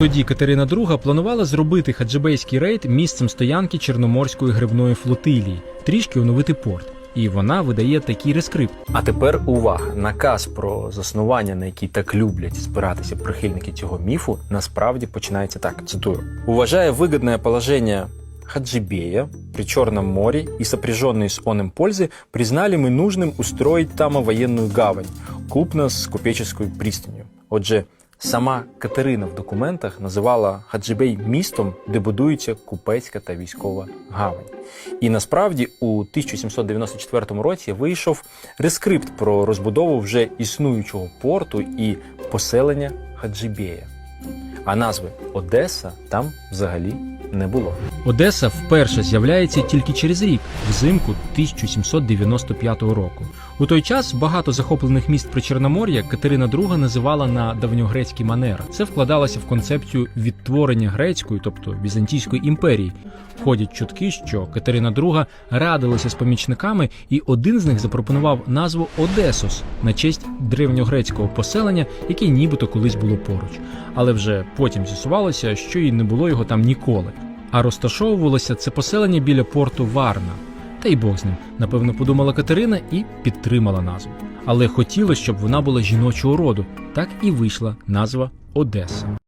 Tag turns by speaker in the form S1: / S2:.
S1: Тоді Катерина II планувала зробити хаджибейський рейд місцем стоянки Чорноморської грибної флотилії, трішки оновити порт. І вона видає такий рескрипт.
S2: А тепер увага! Наказ про заснування, на який так люблять спиратися прихильники цього міфу, насправді починається так. Цитую: уважая выгодное положение Хаджибея при Черном море и сопряженные с оным пользы, признали мы нужным устроить там военную гавань, купно с купеческою пристанью. Отже, сама Катерина в документах називала Хаджибей містом, де будується купецька та військова гавань. І насправді у 1794 році вийшов рескрипт про розбудову вже існуючого порту і поселення Хаджибея. А назви Одеса там взагалі не було.
S1: Одеса вперше з'являється тільки через рік, взимку 1795 року. У той час багато захоплених міст при Чорномор'я Катерина II називала на давньогрецький манер. Це вкладалося в концепцію відтворення грецької, тобто візантійської імперії. Ходять чутки, що Катерина II радилася з помічниками, і один з них запропонував назву Одесос на честь древньогрецького поселення, яке нібито колись було поруч. Але вже потім з'ясувалося, що і не було його там ніколи. А розташовувалося це поселення біля порту Варна. Та й Бог з ним, напевно, подумала Катерина і підтримала назву. Але хотілося, щоб вона була жіночого роду. Так і вийшла назва Одеса.